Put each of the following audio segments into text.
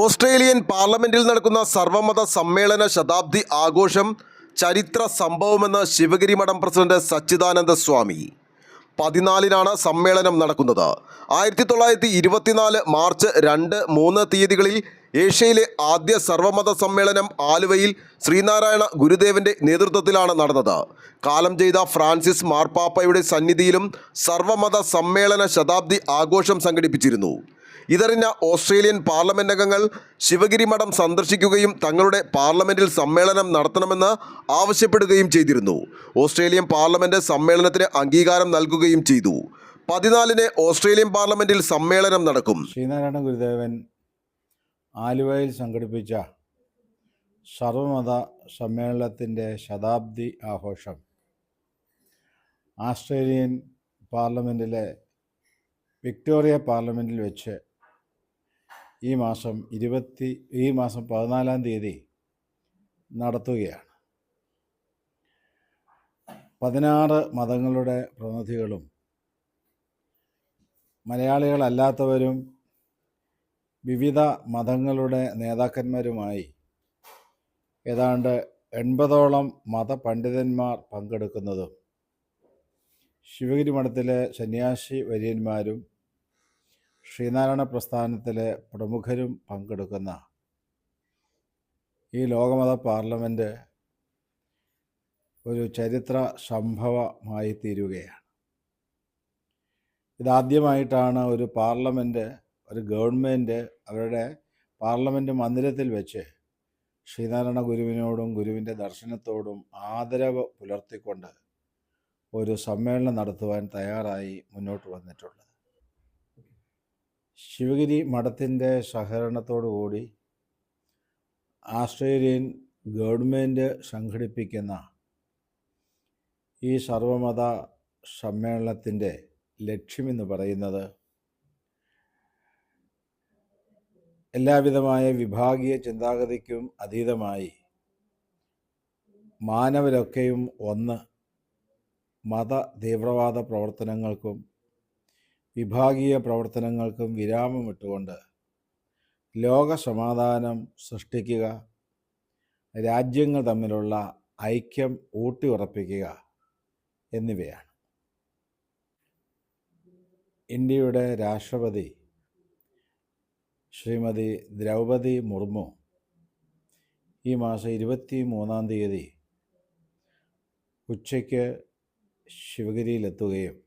Australian പാർലമെന്റിൽ നടക്കുന്ന സർവമത സമ്മേളന ശതാബ്ദി ആഘോഷം ചരിത്ര സംഭവമെന്ന് ശിവഗിരി മഠം പ്രസിഡന്റ് സച്ചിദാനന്ദ സ്വാമി. പതിനാലിനാണ് സമ്മേളനം നടക്കുന്നത്. ആയിരത്തി തൊള്ളായിരത്തി ഇരുപത്തിനാല് മാർച്ച് രണ്ട് മൂന്ന് തീയതികളിൽ ഏഷ്യയിലെ ആദ്യ സർവമത സമ്മേളനം ആലുവയിൽ ശ്രീനാരായണ ഗുരുദേവന്റെ നേതൃത്വത്തിലാണ് നടന്നത്. കാലം ചെയ്ത ഫ്രാൻസിസ് മാർപ്പാപ്പയുടെ സന്നിധിയിലും സർവമത സമ്മേളന ശതാബ്ദി ആഘോഷം സംഘടിപ്പിച്ചിരുന്നു. ഇതറിഞ്ഞ ഓസ്ട്രേലിയൻ പാർലമെന്റ് അംഗങ്ങൾ ശിവഗിരി മഠം സന്ദർശിക്കുകയും തങ്ങളുടെ പാർലമെന്റിൽ സമ്മേളനം നടത്തണമെന്ന് ആവശ്യപ്പെടുകയും ചെയ്തിരുന്നു. ഓസ്ട്രേലിയൻ പാർലമെന്റ് സമ്മേളനത്തിന് അംഗീകാരം നൽകുകയും ചെയ്തു. പതിനാലിന് ഓസ്ട്രേലിയൻ പാർലമെന്റിൽ സമ്മേളനം നടക്കും. ശ്രീനാരായണ ഗുരുദേവൻ ആലുവയിൽ സംഘടിപ്പിച്ച സർവമത സമ്മേളനത്തിന്റെ ശതാബ്ദി ആഘോഷം ആസ്ട്രേലിയൻ പാർലമെന്റിലെ വിക്ടോറിയ പാർലമെന്റിൽ വെച്ച് ഈ മാസം ഇരുപത്തി ഈ മാസം പതിനാലാം തീയതി നടത്തുകയാണ്. പതിനാറ് മതങ്ങളുടെ പ്രതിനിധികളും മലയാളികളല്ലാത്തവരും വിവിധ മതങ്ങളുടെ നേതാക്കന്മാരുമായി ഏതാണ്ട് എൺപതോളം മതപണ്ഡിതന്മാർ പങ്കെടുക്കുന്നതും ശിവഗിരി മഠത്തിലെ സന്യാസി വര്യന്മാരും ശ്രീനാരായണ പ്രസ്ഥാനത്തിലെ പ്രമുഖരും പങ്കെടുക്കുന്ന ഈ ലോകമത പാർലമെന്റ് ഒരു ചരിത്ര സംഭവമായി തീരുകയാണ്. ഇതാദ്യമായിട്ടാണ് ഒരു പാർലമെന്റ് ഒരു ഗവൺമെന്റ് അവരുടെ പാർലമെന്റ് മന്ദിരത്തിൽ വെച്ച് ശ്രീനാരായണ ഗുരുവിനോടും ഗുരുവിന്റെ ദർശനത്തോടും ആദരവ് പുലർത്തിക്കൊണ്ട് ഒരു സമ്മേളനം നടത്തുവാൻ തയ്യാറായി മുന്നോട്ട് വന്നിട്ടുള്ളത്. ശിവഗിരി മഠത്തിന്റെ സഹകരണത്തോടുകൂടി ആസ്ട്രേലിയൻ ഗവൺമെന്റ് സംഘടിപ്പിക്കുന്ന ഈ സർവമത സമ്മേളനത്തിന്റെ ലക്ഷ്യമെന്ന് പറയുന്നത് എല്ലാവിധമായ വിഭാഗീയ ചിന്താഗതിക്കും അതീതമായി മാനവരൊക്കെയും ഒന്ന് മത തീവ്രവാദ പ്രവർത്തനങ്ങൾക്കും വിഭാഗീയ പ്രവർത്തനങ്ങൾക്കും വിരാമമിട്ടുകൊണ്ട് ലോക സമാധാനം സൃഷ്ടിക്കുക രാജ്യങ്ങൾ തമ്മിലുള്ള ഐക്യം ഊട്ടിയുറപ്പിക്കുക എന്നിവയാണ്. ഇന്ത്യയുടെ രാഷ്ട്രപതി ശ്രീമതി ദ്രൗപതി മുർമു ഈ മാസം ഇരുപത്തി മൂന്നാം തീയതി ഉച്ചയ്ക്ക് ശിവഗിരിയിലെത്തുകയും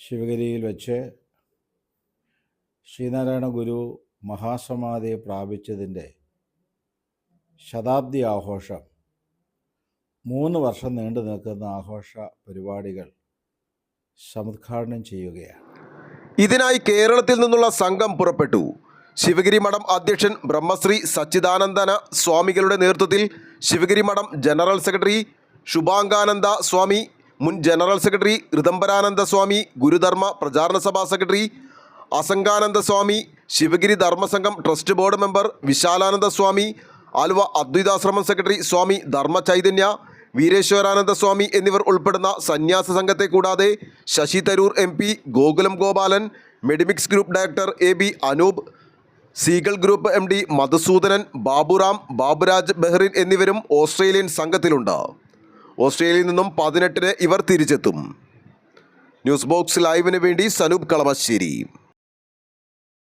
ശിവഗിരിയിൽ വെച്ച് ശ്രീനാരായണ ഗുരു മഹാസമാധി പ്രാപിച്ചതിന്റെ ശതാബ്ദി ആഘോഷം മൂന്ന് വർഷം നീണ്ടു നിൽക്കുന്ന ആഘോഷ പരിപാടികൾ സമുദ്ഘാടനം ചെയ്യുകയാണ്. ഇതിനായി കേരളത്തിൽ നിന്നുള്ള സംഘം പുറപ്പെട്ടു. ശിവഗിരി മഠം അധ്യക്ഷൻ ബ്രഹ്മശ്രീ സച്ചിദാനന്ദന സ്വാമികളുടെ നേതൃത്വത്തിൽ ശിവഗിരി മഠം ജനറൽ സെക്രട്ടറി ശുഭാംഗാനന്ദ സ്വാമി മുൻ general secretary Rithambharananda Swami Gurudharma Prachara Sabha secretary Asangananda Swami Sivagiri Dharma Sangham trust board member Vishalananda Swami Aluva Advaithashramam secretary Swami Dharma Chaitanya Veereshwarananda Swami എന്നിവർ ഉൾപ്പെടുന്ന സന്യാസ സംഘത്തെ കൂടാതെ Shashi Tharoor M P Gokulam Gopalan Medimix group director A B Anoop Seagull group M D Madhusoodanan Baburam Baburaj Bahrain എന്നിവരും Australian സംഘത്തിലുണ്ട്. ഓസ്ട്രേലിയയിൽ നിന്നും പതിനെട്ടിന് ഇവർ തിരിച്ചെത്തും. ന്യൂസ് ബോക്സ് ലൈവിന് വേണ്ടി സനൂപ് കളമശ്ശേരി.